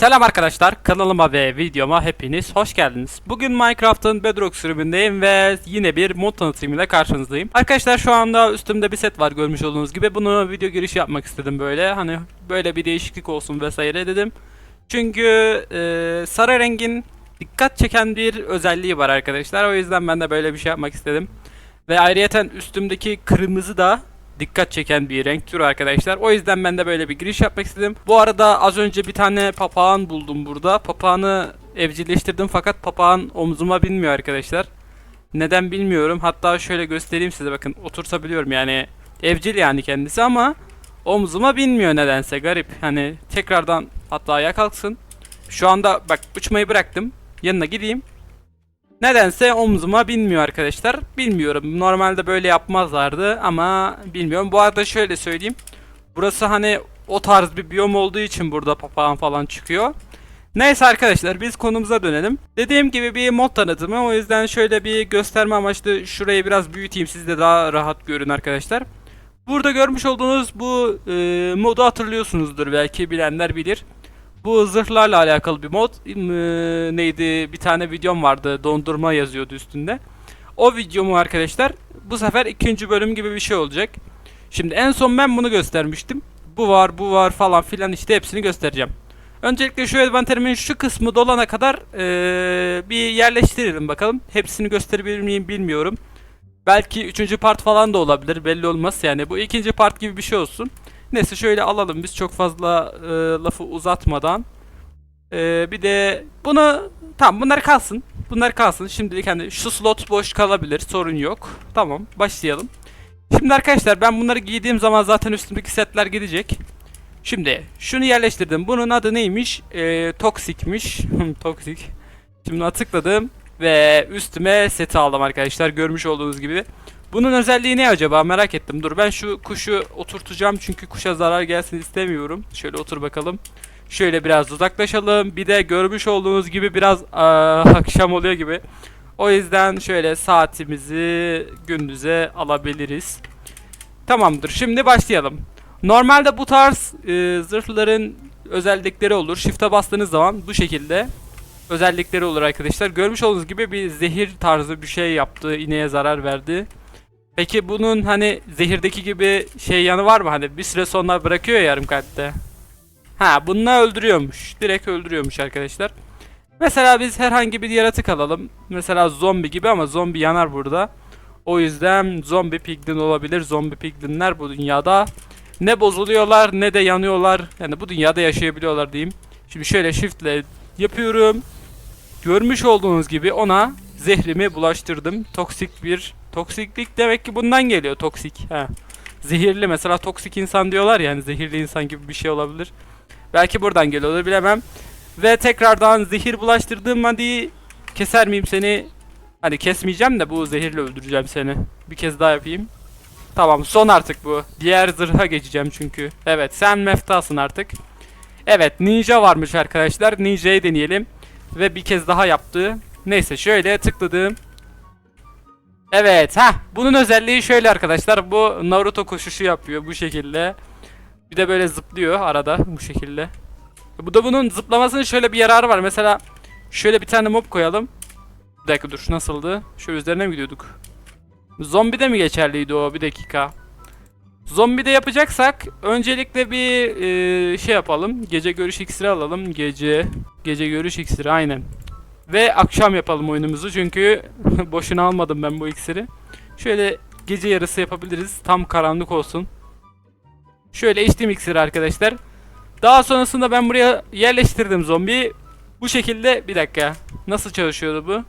Selam arkadaşlar, kanalıma ve videoma hepiniz hoş geldiniz. Bugün Minecraft'ın Bedrock sürümündeyim ve yine bir mod tanıtımıyla karşınızdayım. Arkadaşlar şu anda üstümde bir set var görmüş olduğunuz gibi. Bunu video girişi yapmak istedim böyle. Hani böyle bir değişiklik olsun vesaire dedim. Çünkü e, sarı rengin dikkat çeken bir özelliği var arkadaşlar. O yüzden ben de böyle bir şey yapmak istedim. Ve ayrıyeten üstümdeki kırmızı da dikkat çeken bir renk türü arkadaşlar. O yüzden ben de böyle bir giriş yapmak istedim. Bu arada az önce bir tane papağan buldum burada. Papağanı evcilleştirdim fakat papağan omzuma binmiyor arkadaşlar. Neden bilmiyorum. Hatta şöyle göstereyim size bakın oturtabiliyorum yani evcil yani kendisi ama omzuma binmiyor nedense garip. Hani tekrardan hatta ayağa kalksın. Şu anda bak uçmayı bıraktım. Yanına gideyim. Nedense omzuma binmiyor arkadaşlar. Bilmiyorum. Normalde böyle yapmazlardı ama bilmiyorum. Bu arada şöyle söyleyeyim. Burası hani o tarz bir biyom olduğu için burada papağan falan çıkıyor. Neyse arkadaşlar biz konumuza dönelim. Dediğim gibi bir mod tanıtımı o yüzden şöyle bir gösterme amaçlı şurayı biraz büyüteyim siz de daha rahat görün arkadaşlar. Burada görmüş olduğunuz bu e, modu hatırlıyorsunuzdur belki bilenler bilir. Bu zırhlarla alakalı bir mod. Ee, neydi? Bir tane videom vardı. Dondurma yazıyordu üstünde. O videomu arkadaşlar bu sefer ikinci bölüm gibi bir şey olacak. Şimdi en son ben bunu göstermiştim. Bu var, bu var falan filan işte hepsini göstereceğim. Öncelikle şu envanterimin şu kısmı dolana kadar ee, bir yerleştirelim bakalım. Hepsini gösterebilir miyim bilmiyorum. Belki üçüncü part falan da olabilir belli olmaz yani bu ikinci part gibi bir şey olsun. Neyse şöyle alalım biz çok fazla e, lafı uzatmadan. E, bir de bunu tamam bunlar kalsın. Bunlar kalsın. Şimdilik hani şu slot boş kalabilir sorun yok. Tamam başlayalım. Şimdi arkadaşlar ben bunları giydiğim zaman zaten üstümdeki setler gidecek. Şimdi şunu yerleştirdim. Bunun adı neymiş? E, toksikmiş. Toksik. Şimdi tıkladım ve üstüme seti aldım arkadaşlar görmüş olduğunuz gibi. Bunun özelliği ne acaba merak ettim. Dur ben şu kuşu oturtacağım çünkü kuşa zarar gelsin istemiyorum. Şöyle otur bakalım. Şöyle biraz uzaklaşalım. Bir de görmüş olduğunuz gibi biraz aa, akşam oluyor gibi. O yüzden şöyle saatimizi gündüze alabiliriz. Tamamdır. Şimdi başlayalım. Normalde bu tarz e, zırhların özellikleri olur. Shift'e bastığınız zaman bu şekilde özellikleri olur arkadaşlar. Görmüş olduğunuz gibi bir zehir tarzı bir şey yaptı. ineğe zarar verdi. Peki bunun hani zehirdeki gibi şey yanı var mı? Hani bir süre sonra bırakıyor ya yarım kalpte. Ha bununla öldürüyormuş. Direkt öldürüyormuş arkadaşlar. Mesela biz herhangi bir yaratık alalım. Mesela zombi gibi ama zombi yanar burada. O yüzden zombi piglin olabilir. Zombi piglinler bu dünyada ne bozuluyorlar ne de yanıyorlar. Yani bu dünyada yaşayabiliyorlar diyeyim. Şimdi şöyle shiftle yapıyorum. Görmüş olduğunuz gibi ona zehrimi bulaştırdım. Toksik bir toksiklik demek ki bundan geliyor toksik. Ha. Zehirli mesela toksik insan diyorlar ya hani zehirli insan gibi bir şey olabilir. Belki buradan geliyordur bilemem. Ve tekrardan zehir bulaştırdığım maddeyi keser miyim seni? Hani kesmeyeceğim de bu zehirle öldüreceğim seni. Bir kez daha yapayım. Tamam son artık bu. Diğer zırha geçeceğim çünkü. Evet sen meftasın artık. Evet ninja varmış arkadaşlar. Ninja'yı deneyelim. Ve bir kez daha yaptı. Neyse şöyle tıkladım. Evet ha bunun özelliği şöyle arkadaşlar. Bu Naruto koşuşu yapıyor bu şekilde. Bir de böyle zıplıyor arada bu şekilde. Bu da bunun zıplamasının şöyle bir yararı var. Mesela şöyle bir tane mob koyalım. Bir dakika dur nasıldı? Şöyle üzerine mi gidiyorduk? Zombi de mi geçerliydi o? Bir dakika. Zombi de yapacaksak öncelikle bir e, şey yapalım. Gece görüş iksiri alalım. Gece gece görüş iksiri aynen. Ve akşam yapalım oyunumuzu çünkü boşuna almadım ben bu iksiri. Şöyle gece yarısı yapabiliriz. Tam karanlık olsun. Şöyle içtim iksiri arkadaşlar. Daha sonrasında ben buraya yerleştirdim zombiyi. Bu şekilde bir dakika. Nasıl çalışıyordu bu?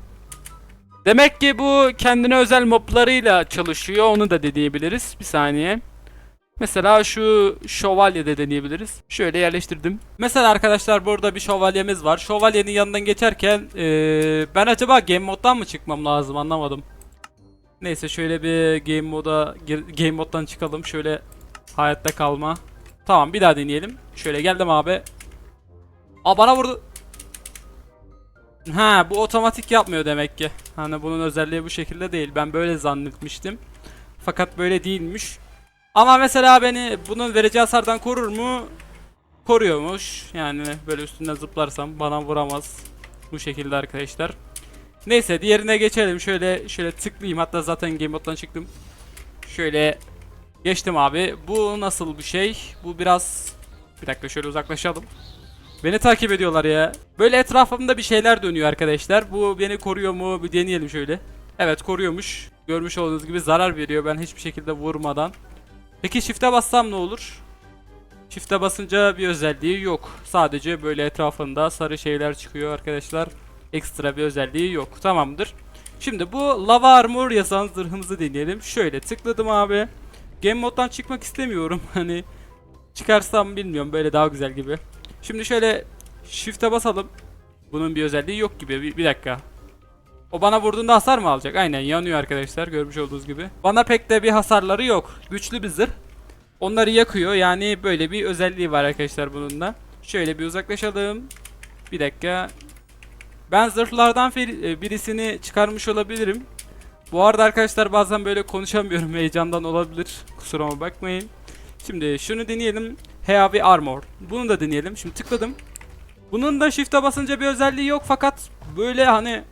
Demek ki bu kendine özel moblarıyla çalışıyor. Onu da deneyebiliriz. Bir saniye. Mesela şu şövalye de deneyebiliriz. Şöyle yerleştirdim. Mesela arkadaşlar burada bir şövalyemiz var. Şövalyenin yanından geçerken eee, ben acaba game moddan mı çıkmam lazım anlamadım. Neyse şöyle bir game moda game moddan çıkalım. Şöyle hayatta kalma. Tamam bir daha deneyelim. Şöyle geldim abi. Aa bana vurdu. Ha bu otomatik yapmıyor demek ki. Hani bunun özelliği bu şekilde değil. Ben böyle zannetmiştim. Fakat böyle değilmiş. Ama mesela beni bunun vereceği hasardan korur mu? koruyormuş. Yani böyle üstünden zıplarsam bana vuramaz. Bu şekilde arkadaşlar. Neyse diğerine geçelim. Şöyle şöyle tıklayayım. Hatta zaten Game Mode'dan çıktım. Şöyle geçtim abi. Bu nasıl bir şey? Bu biraz bir dakika şöyle uzaklaşalım. Beni takip ediyorlar ya. Böyle etrafımda bir şeyler dönüyor arkadaşlar. Bu beni koruyor mu? Bir deneyelim şöyle. Evet koruyormuş. Görmüş olduğunuz gibi zarar veriyor ben hiçbir şekilde vurmadan. Peki shift'e bassam ne olur? Shift'e basınca bir özelliği yok. Sadece böyle etrafında sarı şeyler çıkıyor arkadaşlar. Ekstra bir özelliği yok. Tamamdır. Şimdi bu lava armor yazan zırhımızı deneyelim. Şöyle tıkladım abi. Game moddan çıkmak istemiyorum. Hani çıkarsam bilmiyorum böyle daha güzel gibi. Şimdi şöyle shift'e basalım. Bunun bir özelliği yok gibi. Bir, bir dakika. O bana vurduğunda hasar mı alacak? Aynen yanıyor arkadaşlar görmüş olduğunuz gibi. Bana pek de bir hasarları yok. Güçlü bir zırh. Onları yakıyor. Yani böyle bir özelliği var arkadaşlar bunun da. Şöyle bir uzaklaşalım. Bir dakika. Ben zırhlardan e, birisini çıkarmış olabilirim. Bu arada arkadaşlar bazen böyle konuşamıyorum heyecandan olabilir. Kusuruma bakmayın. Şimdi şunu deneyelim. Heavy Armor. Bunu da deneyelim. Şimdi tıkladım. Bunun da shift'e basınca bir özelliği yok fakat böyle hani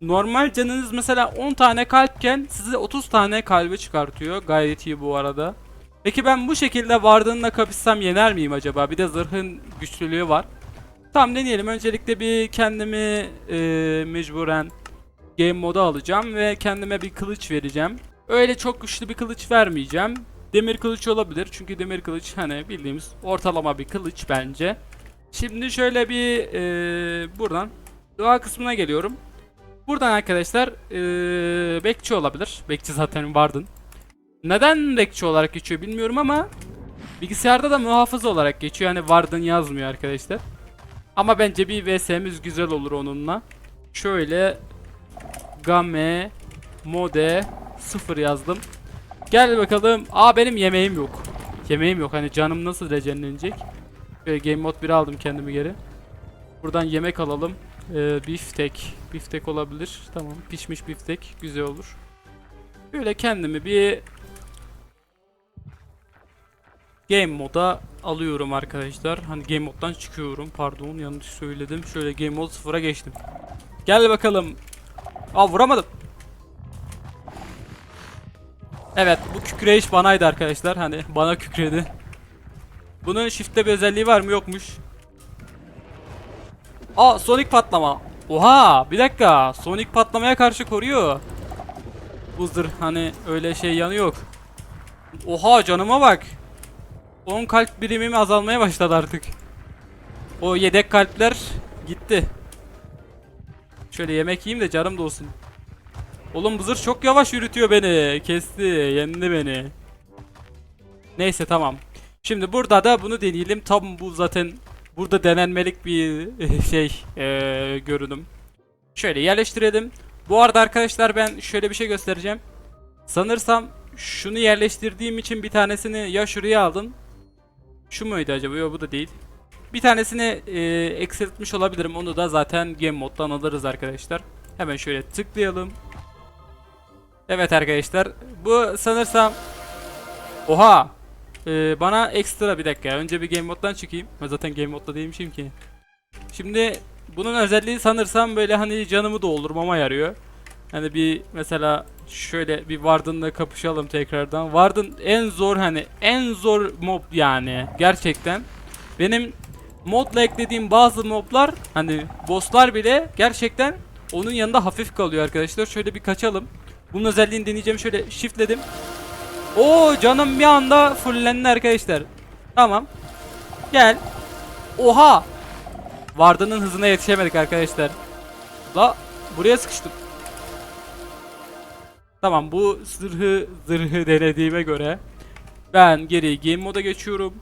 normal canınız mesela 10 tane kalpken size 30 tane kalbi çıkartıyor. Gayet iyi bu arada. Peki ben bu şekilde vardığında kapışsam yener miyim acaba? Bir de zırhın güçlülüğü var. Tamam deneyelim. Öncelikle bir kendimi e, mecburen game moda alacağım ve kendime bir kılıç vereceğim. Öyle çok güçlü bir kılıç vermeyeceğim. Demir kılıç olabilir çünkü demir kılıç hani bildiğimiz ortalama bir kılıç bence. Şimdi şöyle bir e, buradan doğa kısmına geliyorum. Buradan arkadaşlar e, bekçi olabilir. Bekçi zaten vardın. Neden bekçi olarak geçiyor bilmiyorum ama bilgisayarda da muhafız olarak geçiyor. Yani vardın yazmıyor arkadaşlar. Ama bence bir VS'miz güzel olur onunla. Şöyle Game Mode 0 yazdım. Gel bakalım. Aa benim yemeğim yok. Yemeğim yok. Hani canım nasıl rejenlenecek? Böyle game mode 1 aldım kendimi geri. Buradan yemek alalım. Ee, biftek. Biftek olabilir. Tamam. Pişmiş biftek. Güzel olur. Böyle kendimi bir game moda alıyorum arkadaşlar. Hani game moddan çıkıyorum. Pardon yanlış söyledim. Şöyle game mode 0'a geçtim. Gel bakalım. Aa vuramadım. Evet bu kükreyiş banaydı arkadaşlar. Hani bana kükredi. Bunun shift'te bir özelliği var mı yokmuş. Aa Sonic patlama. Oha bir dakika. Sonic patlamaya karşı koruyor. Bu zırh hani öyle şey yanı yok. Oha canıma bak. 10 kalp birimim azalmaya başladı artık. O yedek kalpler gitti. Şöyle yemek yiyeyim de canım dolsun. Oğlum bu zırh çok yavaş yürütüyor beni. Kesti, yendi beni. Neyse tamam. Şimdi burada da bunu deneyelim. Tam bu zaten burada denenmelik bir şey eee, görünüm. Şöyle yerleştirelim. Bu arada arkadaşlar ben şöyle bir şey göstereceğim. Sanırsam şunu yerleştirdiğim için bir tanesini ya şuraya aldım. Şu muydu acaba? Yok bu da değil. Bir tanesini eee eksiltmiş olabilirim. Onu da zaten game moddan alırız arkadaşlar. Hemen şöyle tıklayalım. Evet arkadaşlar. Bu sanırsam Oha! Ee, bana ekstra bir dakika. Önce bir game moddan çıkayım. Ben zaten game modda değilmişim ki. Şimdi bunun özelliği sanırsam böyle hani canımı doldurmama yarıyor. Hani bir mesela şöyle bir Warden'la kapışalım tekrardan. Warden en zor hani en zor mob yani gerçekten. Benim modla eklediğim bazı moblar hani bosslar bile gerçekten onun yanında hafif kalıyor arkadaşlar. Şöyle bir kaçalım. Bunun özelliğini deneyeceğim. Şöyle shiftledim. Oo canım bir anda fullendi arkadaşlar. Tamam. Gel. Oha. Varda'nın hızına yetişemedik arkadaşlar. La buraya sıkıştım. Tamam bu zırhı zırhı denediğime göre ben geri game moda geçiyorum.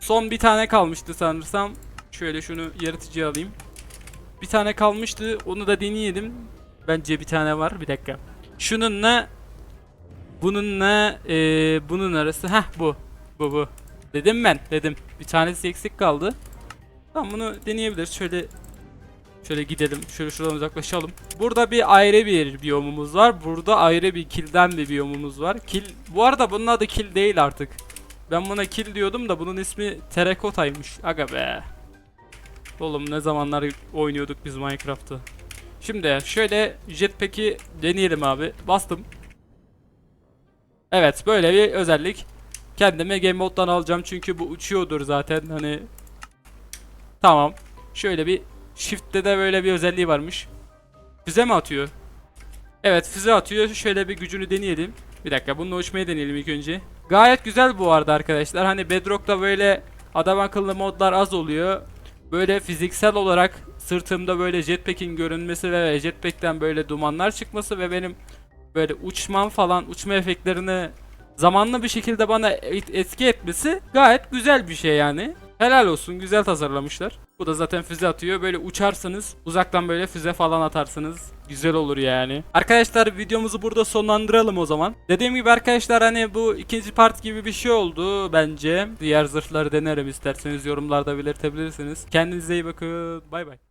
Son bir tane kalmıştı sanırsam. Şöyle şunu yaratıcıya alayım. Bir tane kalmıştı. Onu da deneyelim. Bence bir tane var. Bir dakika. Şununla bununla eee, bunun arası. Heh bu. Bu bu. Dedim ben. Dedim. Bir tanesi eksik kaldı. Tamam bunu deneyebiliriz. Şöyle şöyle gidelim. Şöyle şuradan uzaklaşalım. Burada bir ayrı bir biyomumuz var. Burada ayrı bir kilden bir biyomumuz var. Kil bu arada bunun adı kil değil artık. Ben buna kill diyordum da bunun ismi Terakota'ymış. Aga be. Oğlum ne zamanlar oynuyorduk biz Minecraft'ı. Şimdi şöyle jetpack'i deneyelim abi. Bastım. Evet böyle bir özellik. Kendime game mode'dan alacağım çünkü bu uçuyordur zaten hani. Tamam. Şöyle bir shift'te de böyle bir özelliği varmış. Füze mi atıyor? Evet füze atıyor. Şöyle bir gücünü deneyelim. Bir dakika bununla uçmayı deneyelim ilk önce. Gayet güzel bu arada arkadaşlar. Hani Bedrock'ta böyle adam akıllı modlar az oluyor. Böyle fiziksel olarak sırtımda böyle jetpack'in görünmesi ve jetpack'ten böyle dumanlar çıkması ve benim böyle uçmam falan uçma efektlerini zamanlı bir şekilde bana et- etki etmesi gayet güzel bir şey yani. Helal olsun güzel tasarlamışlar. Bu da zaten füze atıyor. Böyle uçarsınız. Uzaktan böyle füze falan atarsınız. Güzel olur yani. Arkadaşlar videomuzu burada sonlandıralım o zaman. Dediğim gibi arkadaşlar hani bu ikinci part gibi bir şey oldu bence. Diğer zırhları denerim isterseniz yorumlarda belirtebilirsiniz. Kendinize iyi bakın. Bay bay.